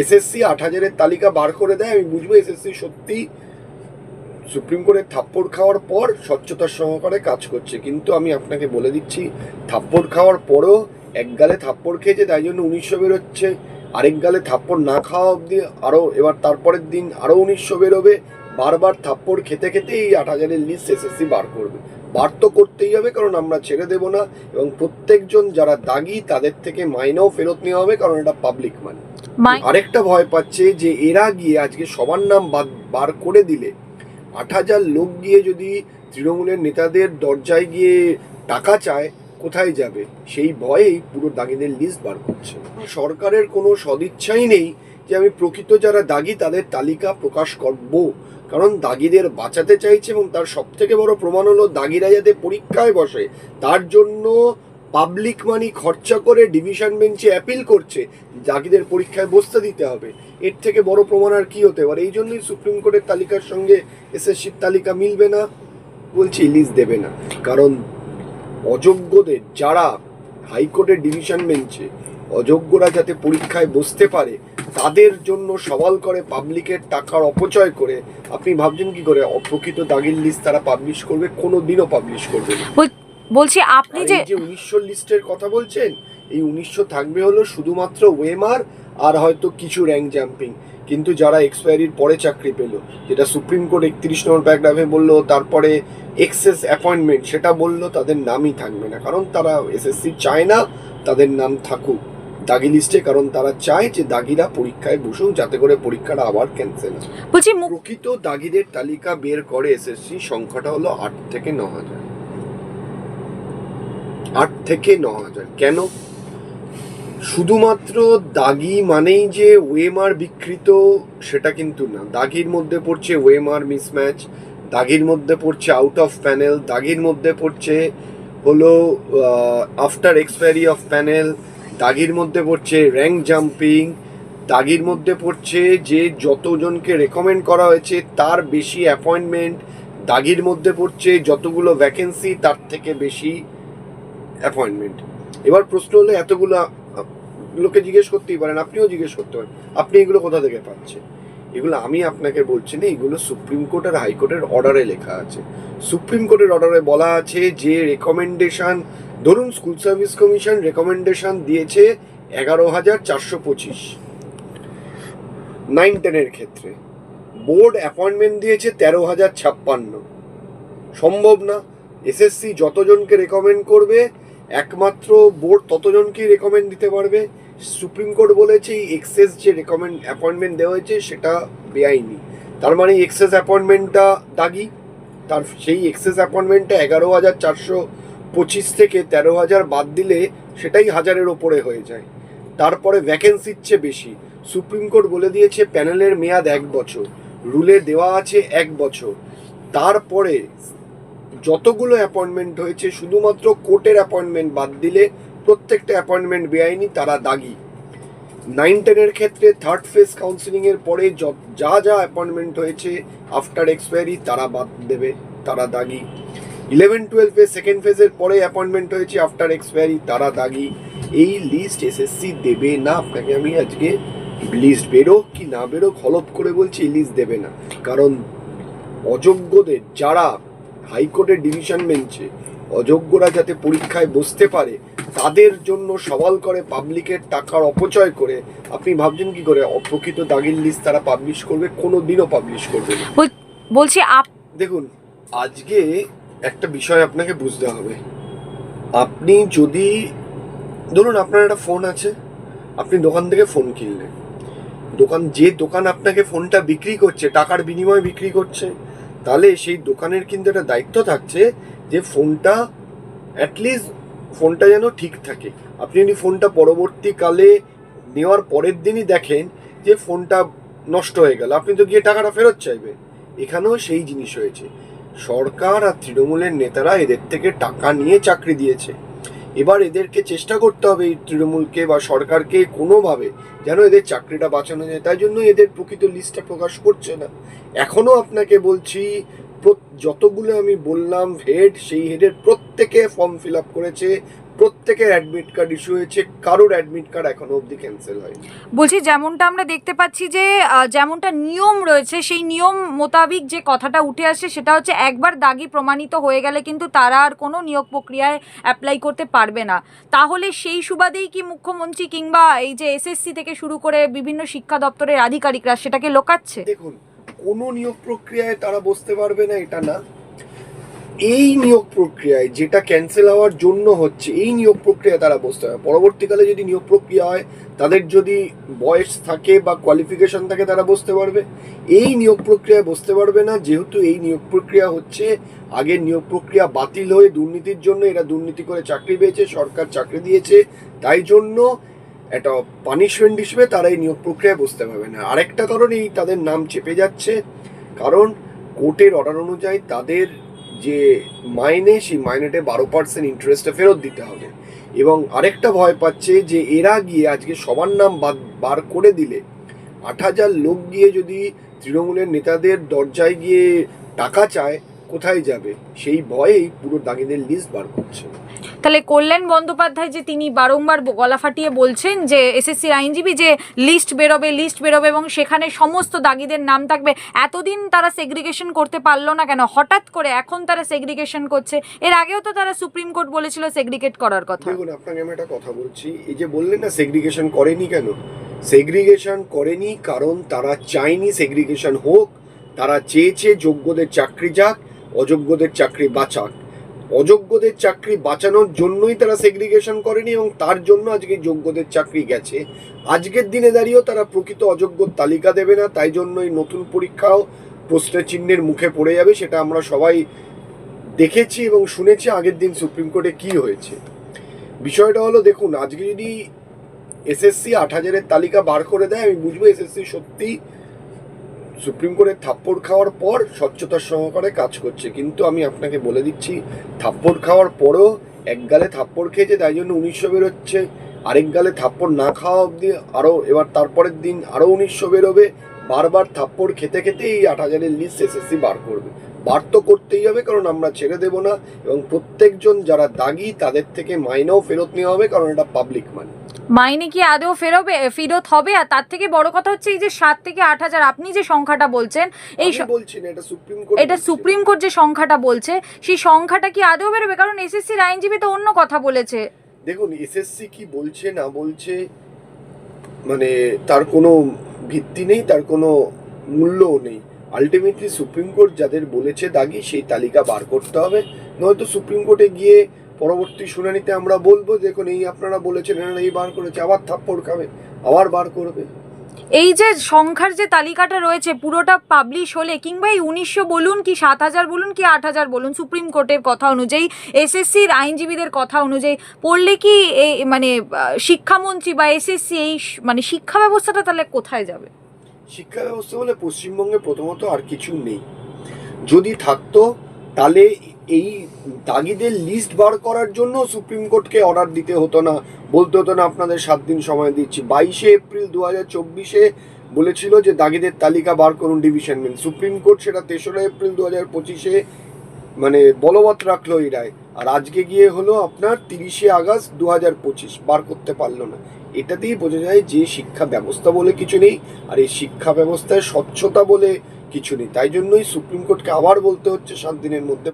SSC আট হাজারের তালিকা বার করে দেয়, আমি বুঝব এসএসসি সত্যি সুপ্রিম কোর্টের থাপ্পড় খাওয়ার পর স্বচ্ছতার সহকারে কাজ করছে। কিন্তু আমি আপনাকে বলে দিচ্ছি, থাপ্পড় খাওয়ার পরও এক গালে থাপ্পড় খেয়েছে, তাই জন্য উনিশশো বেরোচ্ছে। আরেক গালে থাপ্পড় না খাওয়া অবধি আরও, এবার তারপরের দিন আরও উনিশশো বেরোবে। বারবার থাপ্পড় খেতে খেতে এই আট হাজারের লিস্ট এসএসসি বার করবে। বার তো করতেই হবে কারণ আমরা ছেড়ে দেব না এবং প্রত্যেকজন যারা দাগি তাদের থেকে মাইনেও ফেরত নেওয়া হবে কারণ এটা পাবলিক মানি আরেকটা ভয় পাচ্ছে যে এরা গিয়ে আজকে সবার নাম বাদ- বার করে দিলে আট হাজার লোক গিয়ে যদি তৃণমূলের নেতাদের দরজায় গিয়ে টাকা চায় কোথায় যাবে? সেই ভয়েই পুরো দাগিদের লিস্ট বার করছে। সরকারের কোনো সদিচ্ছাই নেই যে আমি প্রকৃত যারা দাগি, তাদের তালিকা প্রকাশ করব। কারণ দাগিদের বাঁচাতে চাইছে এবং তার সব থেকে বড় প্রমাণ হলো দাগিরা যাতে পরীক্ষায় বসে, তার জন্য পাবলিক মানি খরচা করে ডিভিশন বেঞ্চে অ্যাপিল করছে জাগিদের পরীক্ষায় বসতে দিতে হবে। এর থেকে বড় প্রমাণ আর কি হতে পারে? এই জন্যই সুপ্রিম কোর্টের তালিকার সঙ্গে এসএসসির তালিকা মিলবে না, বলছি লিস্ট দেবে না। কারণ অযোগ্যদের যারা হাইকোর্টের ডিভিশন বেঞ্চে অযোগ্যরা যাতে পরীক্ষায় বসতে পারে তাদের জন্য সওয়াল করে পাবলিকের টাকার অপচয় করে আপনি ভাবছেন কি করে? অপ্রকৃত দাগির লিস্ট তারা পাবলিশ করবে কোনো দিনও পাবলিশ করবে বলছি আপনি যে যে উনিশশো লিস্টের কথা বলছেন এই উনিশশো থাকবে হলো শুধুমাত্র ওয়েমার আর হয়তো কিছু র্যাঙ্ক জাম্পিং কিন্তু যারা এক্সপায়ারির পরে চাকরি পেল যেটা সুপ্রিম কোর্ট একত্রিশ নম্বর প্যারাগ্রাফে বলল তারপরে এক্সেস অ্যাপয়েন্টমেন্ট সেটা বলল তাদের নামই থাকবে না। কারণ তারা এসএসসি চায় না তাদের নাম থাকুক। দাগি লিস্টে কারণ তারা চায় যে দাগিরা পরীক্ষায় বসুক যাতে করে পরীক্ষাটা আবার ক্যান্সেল বলছি প্রকৃত দাগিদের তালিকা বের করে এসএসসি সংখ্যাটা হলো আট থেকে ন হাজার। আট থেকে ন হাজার। কেন? শুধুমাত্র দাগি মানেই যে ওয়েমার বিকৃত সেটা কিন্তু না। দাগির মধ্যে পড়ছে ওয়েমার মিসম্যাচ দাগির মধ্যে পড়ছে আউট অফ প্যানেল দাগির মধ্যে পড়ছে হলো আফটার এক্সপায়ারি অফ প্যানেল দাগির মধ্যে পড়ছে র্যাঙ্ক জাম্পিং দাগির মধ্যে পড়ছে যে যতজনকে রেকমেন্ড করা হয়েছে তার বেশি অ্যাপয়েন্টমেন্ট দাগির মধ্যে পড়ছে যতগুলো ভ্যাকেন্সি তার থেকে বেশি অ্যাপয়েন্টমেন্ট এবার প্রশ্ন হলো, এতগুলো লোকে জিজ্ঞেস করতেই পারেন, আপনিও জিজ্ঞেস করতে পারেন, আপনি এগুলো কোথা থেকে পাচ্ছেন? এগুলো আমি আপনাকে বলছি না, এগুলো সুপ্রিম কোর্ট আর হাইকোর্টের অর্ডারে লেখা আছে। সুপ্রিম কোর্টের অর্ডারে বলা আছে যে রেকমেন্ডেশন ধরুন স্কুল সার্ভিস কমিশন রেকমেন্ডেশন দিয়েছে এগারো হাজার চারশো পঁচিশ। নাইন টেনের ক্ষেত্রে। বোর্ড অ্যাপয়েন্টমেন্ট দিয়েছে তেরো হাজার ছাপ্পান্ন। সম্ভব না। এসএসসি যতজনকে রেকমেন্ড করবে, একমাত্র বোর্ড ততজনকেই রেকমেন্ড দিতে পারবে। সুপ্রিম কোর্ট বলেছে এক্সেস যে রেকমেন্ড অ্যাপয়েন্টমেন্ট দেওয়া হয়েছে, সেটা বেআইনি। তার মানে এক্সেস অ্যাপয়েন্টমেন্টটা দাগি। তার সেই এক্সেস অ্যাপয়েন্টমেন্টটা এগারো হাজার চারশো পঁচিশ থেকে তেরো হাজার বাদ দিলে সেটাই হাজারের ওপরে হয়ে যায়। তারপরে ভ্যাকেন্সির চেয়ে বেশি। সুপ্রিম কোর্ট বলে দিয়েছে প্যানেলের মেয়াদ এক বছর, রুলে দেওয়া আছে এক বছর। তারপরে যতগুলো অ্যাপয়েন্টমেন্ট হয়েছে, শুধুমাত্র কোর্টের অ্যাপয়েন্টমেন্ট বাদ দিলে প্রত্যেকটা অ্যাপয়েন্টমেন্ট বেআইনি, তারা দাগি। নাইন টেনের ক্ষেত্রে থার্ড ফেজ কাউন্সিলিং এর পরে য- যা অ্যাপয়েন্টমেন্ট হয়েছে আফটার এক্সপায়ারি তারা বাদ দেবে, তারা দাগি। ইলেভেন টুয়েলভে সেকেন্ড ফেজের পরে অ্যাপয়েন্টমেন্ট হয়েছে আফটার এক্সপায়ারি তারা দাগি। এই লিস্ট এসএসসি দেবে না, আপনাকে আমি আজকে লিস্ট বেরোক কি না বেরোক হলপ করে বলছি লিস্ট দেবে না। কারণ অযোগ্যদের যারা হাইকোর্টের ডিভিশন বেঞ্চে অযোগ্যরা যাতে পরীক্ষায় বসতে পারে তাদের জন্য সওয়াল করে পাবলিকের টাকার অপচয় করে। আপনি ভাবছেন কি করে? অপ্রকৃত দাগির লিস্ট তারা পাবলিশ করবে কোনো দিনও পাবলিশ করবে বলছি আপ দেখুন আজকে একটা বিষয় আপনাকে বুঝতে হবে। আপনি যদি ধরুন আপনার একটা ফোন আছে আপনি দোকান থেকে ফোন কিনলেন। দোকান যে দোকান আপনাকে ফোনটা বিক্রি করছে টাকার বিনিময়ে বিক্রি করছে তাহলে সেই দোকানের কিন্তু একটা দায়িত্ব থাকছে যে ফোনটা অ্যাটলিস্ট ফোনটা যেন ঠিক থাকে। আপনি যদি ফোনটা পরবর্তীকালে নেওয়ার পরের দিনই দেখেন যে ফোনটা নষ্ট হয়ে গেল, আপনি তো গিয়ে টাকাটা ফেরত চাইবেন এখানেও সেই জিনিস হয়েছে। সরকার আর তৃণমূলের নেতারা এদের থেকে টাকা নিয়ে চাকরি দিয়েছে। এবার এদেরকে চেষ্টা করতে হবে এই তৃণমূলকে বা সরকারকে কোনোভাবে যেন এদের চাকরিটা বাঁচানো যায়। তাই জন্য এদের প্রকৃত লিস্টটা প্রকাশ করছে না। এখনও আপনাকে বলছি যতগুলো আমি বললাম হেড সেই হেডের প্রত্যেকে ফর্ম ফিল আপ করেছে। প্রত্যেকের অ্যাডমিট কার্ড ইস্যু হয়েছে কারোর অ্যাডমিট কার্ড এখনও অবধি ক্যান্সেল হয়নি। বলছি যেমনটা আমরা দেখতে পাচ্ছি যে যেমনটা নিয়ম রয়েছে সেই নিয়ম মোতাবিক যে কথাটা উঠে আসে সেটা হচ্ছে একবার দাগি প্রমাণিত হয়ে গেলে কিন্তু তারা আর কোনো নিয়োগ প্রক্রিয়ায় অ্যাপ্লাই করতে পারবে না। তাহলে সেই সুবাদেই কি মুখ্যমন্ত্রী কিংবা এই যে এসএসসি থেকে শুরু করে বিভিন্ন শিক্ষা দপ্তরের আধিকারিকরা সেটাকে লোকাচ্ছে? দেখুন কোনো নিয়োগ প্রক্রিয়ায় তারা বসতে পারবে না এটা না। এই নিয়োগ প্রক্রিয়ায় যেটা ক্যান্সেল হওয়ার জন্য হচ্ছে, এই নিয়োগ প্রক্রিয়ায় তারা বসতে হবে পরবর্তীকালে যদি নিয়োগ প্রক্রিয়া হয়, তাদের যদি বয়স থাকে বা কোয়ালিফিকেশন থাকে, তারা বসতে পারবে। এই নিয়োগ প্রক্রিয়ায় বসতে পারবে না, যেহেতু এই নিয়োগ প্রক্রিয়া হচ্ছে, আগের নিয়োগ প্রক্রিয়া বাতিল হয়ে দুর্নীতির জন্য এরা দুর্নীতি করে চাকরি পেয়েছে, সরকার চাকরি দিয়েছে, তাই জন্য একটা পানিশমেন্ট হিসেবে তারা এই নিয়োগ প্রক্রিয়ায় বসতে পারবে না। আরেকটা কারণ এই তাদের নাম চেপে যাচ্ছে, কারণ কোর্টের অর্ডার অনুযায়ী তাদের যে মাইনে, সেই মাইনেটে বারো পার্সেন্ট ইন্টারেস্টটা ফেরত দিতে হবে। এবং আরেকটা ভয় পাচ্ছে যে এরা গিয়ে আজকে সবার নাম বার করে দিলে আট হাজার লোক গিয়ে যদি তৃণমূলের নেতাদের দরজায় গিয়ে টাকা চায়, কোথায় যাবে? সেই ভয়েই পুরো দাগিদের লিস্ট বার করছে। তাহলে কল্যাণ বন্দ্যোপাধ্যায় যে তিনি বারংবার গলা ফাটিয়ে বলছেন যে এসএসসির আইনজীবী যে লিস্ট বেরোবে লিস্ট বেরোবে এবং সেখানে সমস্ত দাগিদের নাম থাকবে, এতদিন তারা সেগ্রিগেশন করতে পারল না কেন? হঠাৎ করে এখন তারা সেগ্রিগেশন করছে। এর আগেও তো তারা সুপ্রিম কোর্ট বলেছিল সেগ্রিগেট করার কথা। দেখুন, আপনাকে আমি একটা কথা বলছি, এই যে বললেন না সেগ্রিগেশন করেনি কেন? সেগ্রিগেশন করেনি কারণ তারা চায়নি সেগ্রিগেশন হোক, তারা চেয়েছে যোগ্যদের চাকরি যাক, অযোগ্যদের চাকরি বাঁচাক। অযোগ্যদের চাকরি বাঁচানোর জন্যই তারা সেগ্রিগেশন করেনি এবং তার জন্য আজকে যোগ্যদের চাকরি গেছে। আজকের দিনে দাঁড়িয়েও তারা প্রকৃত অযোগ্যর তালিকা দেবে না, তাই জন্যই নতুন পরীক্ষাও প্রশ্নের চিহ্নের মুখে পড়ে যাবে, সেটা আমরা সবাই দেখেছি এবং শুনেছি আগের দিন সুপ্রিম কোর্টে কি হয়েছে। বিষয়টা হলো, দেখুন, আজকে যদি এসএসসি আট হাজারের তালিকা বার করে দেয়, আমি বুঝব এসএসসি সত্যি সুপ্রিম কোর্টের থাপ্পড় খাওয়ার পর স্বচ্ছতার সহকারে কাজ করছে। কিন্তু আমি আপনাকে বলে দিচ্ছি, থাপ্পড় খাওয়ার পরও এক গালে থাপ্পড় খেয়েছে, তাই জন্য উনিশশো বেরোচ্ছে। আরেক গালে থাপ্পড় না খাওয়া অবধি আরও এবার তারপরের দিন আরও উনিশশো বেরোবে। বারবার থাপ্পড় খেতে খেতে এই আট হাজারের লিস্ট এসএসসি বার করবে। বার তো করতেই হবে, কারণ আমরা ছেড়ে দেব না। এবং প্রত্যেকজন যারা দাগি, তাদের থেকে মাইনেও ফেরত নেওয়া হবে, কারণ এটা পাবলিক মানি মাইনে কি আদৌ ফেরোবে ফেরত হবে? আর তার থেকে বড় কথা হচ্ছে এই যে সাত থেকে আট হাজার আপনি যে সংখ্যাটা বলছেন এই আমি স- এটা সুপ্রিম কোর্ট এটা সুপ্রিম কোর্ট যে সংখ্যাটা বলছে সেই সংখ্যাটা কি আদৌ বেরোবে? কারণ এসএসসির আইনজীবী তো অন্য কথা বলেছে। দেখুন এসএসসি কি বলছে না বলছে মানে তার কোনো ভিত্তি নেই তার কোনো মূল্যও নেই। আলটিমেটলি সুপ্রিম কোর্ট যাদের বলেছে দাগি সেই তালিকা বার করতে হবে। নয়তো সুপ্রিম কোর্টে গিয়ে পরবর্তী শুনানিতে আমরা বলব দেখুন এই আপনারা বলেছেন এনারা এই বার করেছে আবার থাপ্পড় খাবে আবার বার করবে। এই যে সংখ্যার যে তালিকাটা রয়েছে পুরোটা পাবলিশ হলে কিংবা এই উনিশশো বলুন কি সাত হাজার বলুন কি আট হাজার বলুন সুপ্রিম কোর্টের কথা অনুযায়ী এসএসসির আইনজীবীদের কথা অনুযায়ী পড়লে কি এই মানে শিক্ষামন্ত্রী বা এসএসসি এই মানে শিক্ষা ব্যবস্থাটা তাহলে কোথায় যাবে? শিক্ষা ব্যবস্থা বলে পশ্চিমবঙ্গে প্রথমত আর কিছু নেই। যদি থাকতো তাহলে এই দাগিদের লিস্ট বার করার জন্য সুপ্রিম কোর্টকে অর্ডার দিতে হতো না। বলতে হতো না, আপনাদের সাত দিন সময় দিচ্ছি। বাইশে এপ্রিল দু হাজার চব্বিশে বলেছিল যে দাগিদের তালিকা বার করুন ডিভিশন বেঞ্চ সুপ্রিম কোর্ট সেটা তেসরা এপ্রিল দু হাজার পঁচিশে মানে বলবৎ রাখল এই রায়। আর আজকে গিয়ে হলো আপনার তিরিশে আগস্ট দু হাজার পঁচিশ, বার করতে পারল না। এটাতেই বোঝা যায় যে শিক্ষা ব্যবস্থা বলে কিছু নেই, আর এই শিক্ষা ব্যবস্থায় স্বচ্ছতা বলে কিছু নেই। তাই জন্যই সুপ্রিম কোর্টকে আবার বলতে হচ্ছে সাত দিনের মধ্যে।